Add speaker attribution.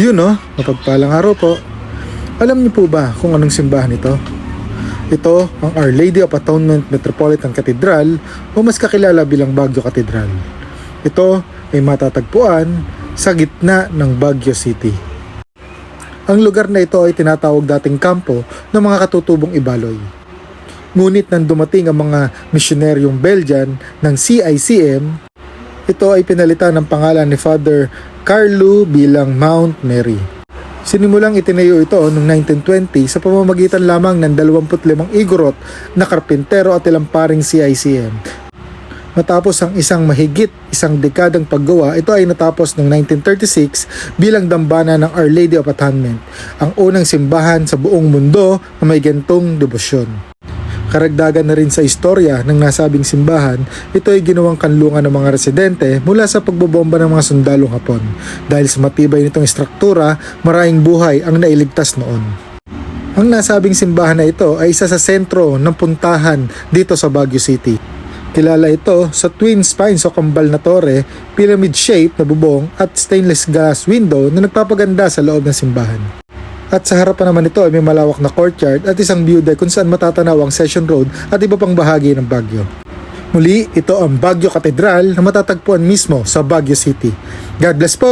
Speaker 1: Yun no, mapagpalang araw po. Alam niyo po ba kung anong simbahan ito? Ito ang Our Lady of Atonement Metropolitan Cathedral o mas kakilala bilang Baguio Cathedral. Ito ay matatagpuan sa gitna ng Baguio City. Ang lugar na ito ay tinatawag dating kampo ng mga katutubong Ibaloy. Ngunit nang dumating ang mga misyoneryong Belgian ng CICM, ito ay pinalitan ng pangalan ni Father Carlo bilang Mount Mary. Sinimulang itinayo ito noong 1920 sa pamamagitan lamang ng 25 igorot na karpintero at ilang paring CICM. Matapos ang isang mahigit isang dekadang paggawa, ito ay natapos noong 1936 bilang dambana ng Our Lady of Atonement, ang unang simbahan sa buong mundo na may gantong debosyon. Karagdagan na rin sa istorya ng nasabing simbahan, ito ay ginawang kanlungan ng mga residente mula sa pagbobomba ng mga sundalong Hapon. Dahil sa matibay nitong istruktura, maraming buhay ang nailigtas noon. Ang nasabing simbahan na ito ay isa sa sentro ng puntahan dito sa Baguio City. Kilala ito sa twin spines o kambal na tore, pyramid shape na bubong at stainless glass window na nagpapaganda sa loob ng simbahan. At sa harapan naman nito ay may malawak na courtyard at isang view deck kung saan matatanaw ang Session Road at iba pang bahagi ng Baguio. Muli, ito ang Baguio Cathedral na matatagpuan mismo sa Baguio City. God bless po!